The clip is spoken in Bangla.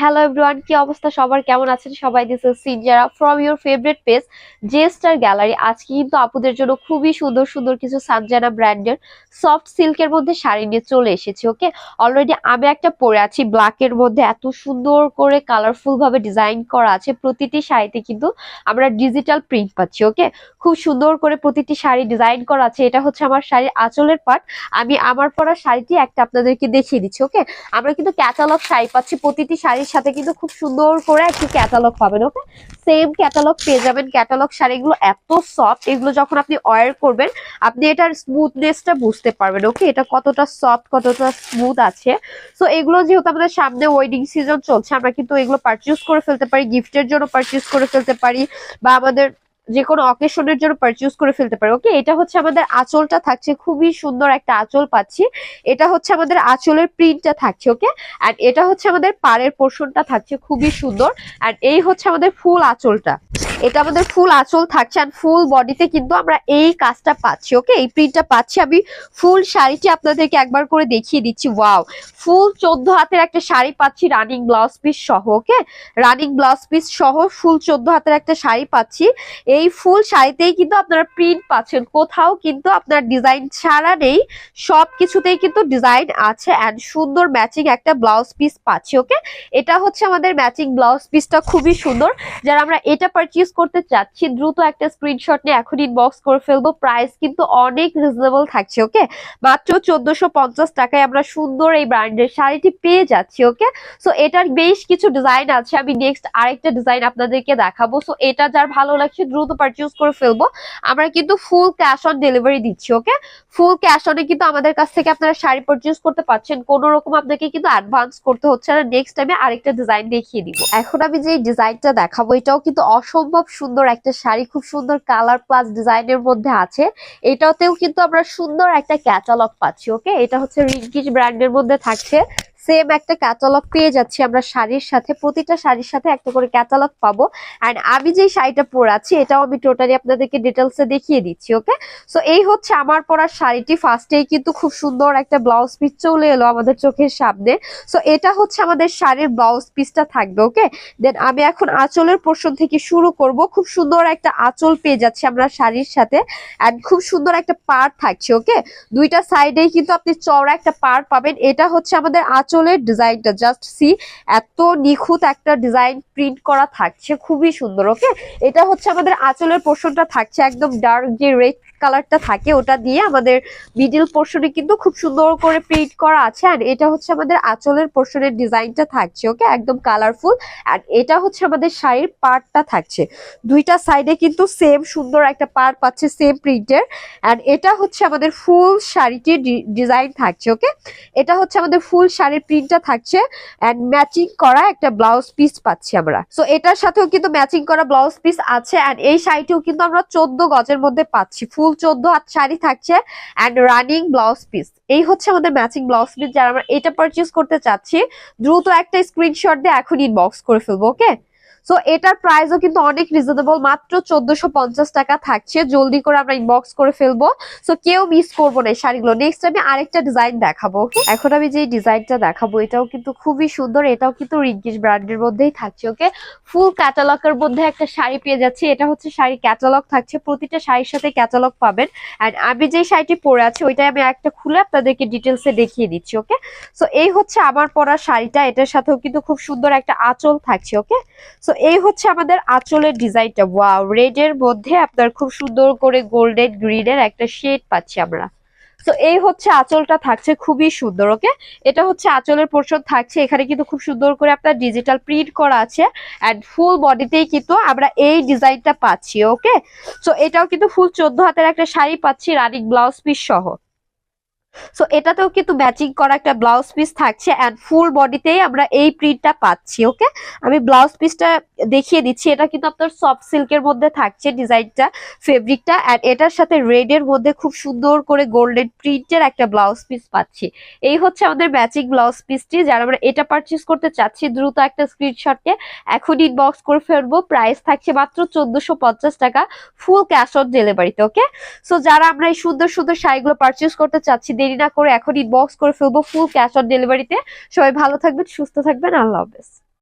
হ্যালো এভরিওয়ান কি অবস্থা? সবার কেমন আছেন? সবাই this is Sinjara from your favourite page J star gallery আজকে কিন্তু আপুদের জন্য খুবই সুন্দর সুন্দর কিছু সানজানা ব্র্যান্ডের সফট সিল্কের মধ্যে শাড়ি নিয়ে চলে এসেছি ওকে অলরেডি আমি একটা পরে আছি ব্ল্যাকের মধ্যে এত সুন্দর করে কালারফুল ভাবে ডিজাইন করা আছে। প্রতিটি শাড়িতে কিন্তু আমরা ডিজিটাল প্রিন্ট পাচ্ছি ওকে খুব সুন্দর করে প্রতিটি শাড়ি ডিজাইন করা আছে। এটা হচ্ছে আমার শাড়ির আঁচলের পার্ট আমি আমার পরা শাড়িটি একটা আপনাদেরকে দেখিয়ে দিচ্ছি ওকে আমরা কিন্তু ক্যাটালগ শাড়ি পাচ্ছি, প্রতিটি শাড়ির সাথে কিন্তু খুব সুন্দর করে একটি ক্যাটালগ পাবেন ওকে সেম ক্যাটালগ পেয়ে যাবেন। ক্যাটালগ শাড়িগুলো এত সফট এগুলো যখন আপনি ওয়ার করবেন, আপনি এটার স্মুথনেসটা বুঝতে পারবেন ওকে এটা কতটা সফট কতটা স্মুথ আছে। সো এগুলো যেহেতু আমাদের সামনে ওয়েডিং সিজন চলছে, আমরা কিন্তু এগুলো পারচেস করে ফেলতে পারি গিফটের জন্য পারচেস করে ফেলতে পারি, বা আমাদের যে কোনো অকেশনের জন্য পারচেজ করে ফেলতে পারে ওকে এটা হচ্ছে আমাদের আঁচলটা থাকছে, খুবই সুন্দর একটা আঁচল পাচ্ছি। এটা হচ্ছে আমাদের আঁচলের প্রিন্টটা থাকছে ওকে অ্যান্ড এটা হচ্ছে আমাদের পাড়ের পোর্শনটা থাকছে, খুবই সুন্দর। অ্যান্ড এই হচ্ছে আমাদের ফুল আঁচলটা। এটা আমাদের ফুল আঁচল থাকছে অ্যান্ড ফুল বডিতে কিন্তু আমরা এই কাজটা পাচ্ছি ওকে এই প্রিন্টটা পাচ্ছি। আমি ফুল শাড়িটি আপনাদেরকে একবার করে দেখিয়ে দিচ্ছি ওয়াও ফুল চোদ্দ হাতের একটা শাড়ি পাচ্ছি রানিং ব্লাউজ পিস সহ ওকে রানিং ব্লাউজ পিস সহ ফুল চোদ্দ হাতের একটা শাড়ি পাচ্ছি। এই ফুল শাড়িতেই কিন্তু আপনারা প্রিন্ট পাচ্ছেন। কোথাও কিন্তু আপনার ডিজাইন ছাড়া নেই। সব কিছুতেই কিন্তু ডিজাইন আছে অ্যান্ড সুন্দর ম্যাচিং একটা ব্লাউজ পিস পাচ্ছি ওকে এটা হচ্ছে আমাদের ম্যাচিং ব্লাউজ পিসটা খুবই সুন্দর। যারা আমরা এটা পারচেজ করতে চাচ্ছি, দ্রুত একটা স্ক্রিনশট নিয়ে এখন ইনবক্স করে ফেলব। প্রাইস কিন্তু অনেক রিজনেবল থাকছে ওকে মাত্র চোদ্দশো পঞ্চাশ টাকায় আমরা সুন্দর এই ব্র্যান্ডের শাড়িটি পেয়ে যাচ্ছি ওকে সো এটার বেশ কিছু ডিজাইন আছে। আমি নেক্সট আরেকটা ডিজাইন আপনাদেরকে দেখাবো। সো এটা যার ভালো লাগছে, দ্রুত পারচেজ করে ফেলব। আমরা কিন্তু ফুল ক্যাশ অন ডেলিভারি দিচ্ছি ওকে ফুল ক্যাশ অনে কিন্তু আমাদের কাছ থেকে আপনারা শাড়ি পারচেজ করতে পারছেন। কোনো রকম আপনাকে কিন্তু অ্যাডভান্স করতে হচ্ছে না। নেক্সট আমি আরেকটা ডিজাইন দেখিয়ে দিব। এখন আমি যে ডিজাইনটা দেখাবো, এটাও কিন্তু অসম্ভব সুন্দর একটা শাড়ি, খুব সুন্দর কালার প্লাস ডিজাইনের মধ্যে আছে। এটাতেও কিন্তু আমরা সুন্দর একটা ক্যাটালগ পাচ্ছি ওকে এটা হচ্ছে রিঙ্কিজ ব্র্যান্ডের মধ্যে থাকছে। সেম একটা ক্যাটালগ পেয়ে যাচ্ছি আমরা শাড়ির সাথে। প্রতিটা শাড়ির সাথে একটা করে ক্যাটালগ পাবো। অ্যান্ড আমি যে শাড়িটা পরে আছি, এটাও আমি টোটালি আপনাদেরকে ডিটেলসে দেখিয়ে দিচ্ছি ওকে সো এই হচ্ছে আমার পরা শাড়িটি। ফার্স্টেই কিন্তু খুব সুন্দর একটা ব্লাউজ পিস চলে এলো আমাদের চোখের সামনে। সো এটা হচ্ছে আমাদের শাড়ির ব্লাউজ পিসটা থাকবে ওকে দেন আমি এখন আঁচলের পোর্শন থেকে শুরু করব। খুব সুন্দর একটা আঁচল পেয়ে যাচ্ছি আমরা শাড়ির সাথে। অ্যান্ড খুব সুন্দর একটা পার থাকছে ওকে দুইটা সাইডেই কিন্তু আপনি চওড়া একটা পার পাবেন। এটা হচ্ছে আমাদের আঁচলের ডিজাইনটা জাস্ট সি এত নিখুঁত একটা ডিজাইন প্রিন্ট করা থাকছে, খুবই সুন্দর ওকে এটা হচ্ছে আমাদের আঁচলের পোর্শনটা থাকছে একদম ডার্ক যে রেড কালারটা থাকে, ওটা দিয়ে আমাদের মিডিল পোর্শনে কিন্তু খুব সুন্দর করে প্রিন্ট করা আছে। আর এটা হচ্ছে আমাদের আঁচলের পোর্শনের ডিজাইনটা থাকছে ওকে একদম কালারফুল আর এটা হচ্ছে আমাদের শাড়ির পার্টটা থাকছে। দুইটা সাইডে কিন্তু সেম সুন্দর একটা পার্ট পাচ্ছে সেম প্রিন্টের অ্যান্ড এটা হচ্ছে আমাদের ফুল শাড়িটির ডিজাইন থাকছে ওকে এটা হচ্ছে আমাদের ফুল শাড়ির প্রিন্টটা থাকছে। অ্যান্ড ম্যাচিং করা একটা ব্লাউজ পিস পাচ্ছি আমরা। সো এটার সাথেও কিন্তু ম্যাচিং করা ব্লাউজ পিস আছে। অ্যান্ড এই শাড়িটিও কিন্তু আমরা চোদ্দ গজের মধ্যে পাচ্ছি ফুল চোদ্দ হাত শাড়ি থাকছে অ্যান্ড রানিং ব্লাউজ পিস এই হচ্ছে আমাদের ম্যাচিং ব্লাউজ পিস যারা আমরা এটা পারচেস করতে চাচ্ছি, দ্রুত একটা স্ক্রিনশট দিয়ে এখন ইনবক্স করে ফেলব ওকে সো এটার প্রাইসও কিন্তু অনেক রিজনেবল মাত্র চোদ্দশো টাকা থাকছে। জলদি করে আমরা ইনবক্স করে ফেলব। সো কেউ মিস করব না এই শাড়িগুলো। নেক্সট আমি আরেকটা ডিজাইন দেখাবো ওকে এখন আমি যে ডিজাইনটা দেখাবো, এটাও কিন্তু খুবই সুন্দর। এটাও কিন্তু রিঙ্কিশ ব্র্যান্ডের মধ্যেই থাকছে ওকে ফুল ক্যাটালগের মধ্যে একটা শাড়ি পেয়ে যাচ্ছে। এটা হচ্ছে শাড়ি ক্যাটালগ থাকছে। প্রতিটা শাড়ির সাথে ক্যাটালগ পাবেন। অ্যান্ড আমি যে শাড়িটি পরে আছি, ওইটাই আমি একটা খুলে আপনাদেরকে ডিটেলসে দেখিয়ে দিচ্ছি ওকে সো এই হচ্ছে আমার পরা শাড়িটা। এটার সাথেও কিন্তু খুব সুন্দর একটা আঁচল থাকছে ওকে সো এই হচ্ছে আমাদের আঁচলের ডিজাইনটা। ওয়াও রেড এর মধ্যে আপনার খুব সুন্দর করে গোল্ডেন গ্রিন এর একটা শেড পাচ্ছি আমরা। তো এই হচ্ছে আঁচলটা থাকছে খুবই সুন্দর ওকে এটা হচ্ছে আঁচলের পোর্শন থাকছে, এখানে কিন্তু খুব সুন্দর করে আপনার ডিজিটাল প্রিন্ট করা আছে অ্যান্ড ফুল বডিতেই কিন্তু আমরা এই ডিজাইনটা পাচ্ছি ওকে তো এটাও কিন্তু ফুল চোদ্দ হাতের একটা শাড়ি পাচ্ছি রানিং ব্লাউজ পিস সহ। সো এটাতেও কিন্তু ম্যাচিং করা একটা ব্লাউজ পিস থাকছে অ্যান্ড ফুল বডিতেই আমরা এই প্রিন্টটা পাচ্ছি ওকে আমি ব্লাউজ পিসটা দেখিয়ে দিচ্ছি, এটা কিন্তু আপনার সফট সিল্কের মধ্যে থাকছে ডিজাইনটা ফেব্রিকটা অ্যান্ড এটার সাথে রেড এর মধ্যে খুব সুন্দর করে গোল্ডেন প্রিন্টের একটা ব্লাউজ পিস পাচ্ছি। এই হচ্ছে আমাদের ম্যাচিং ব্লাউজ পিসটি যারা আমরা এটা পারচেস করতে চাচ্ছি, দ্রুত একটা স্ক্রিনশটকে এখন ইনবক্স করে ফেলব প্রাইস থাকছে মাত্র চোদ্দশো পঞ্চাশ টাকা ফুল ক্যাশ অন ডেলিভারিতে ওকে সো যারা আমরা এই সুন্দর সুন্দর শাড়িগুলো পারচেস করতে চাচ্ছি দেরি না করে এখনই ইনবক্স করে ফেলব ফুল ক্যাশ অন ডেলিভারিতে সবাই ভালো থাকবেন, সুস্থ থাকবেন, আল্লাহ হাফেজ।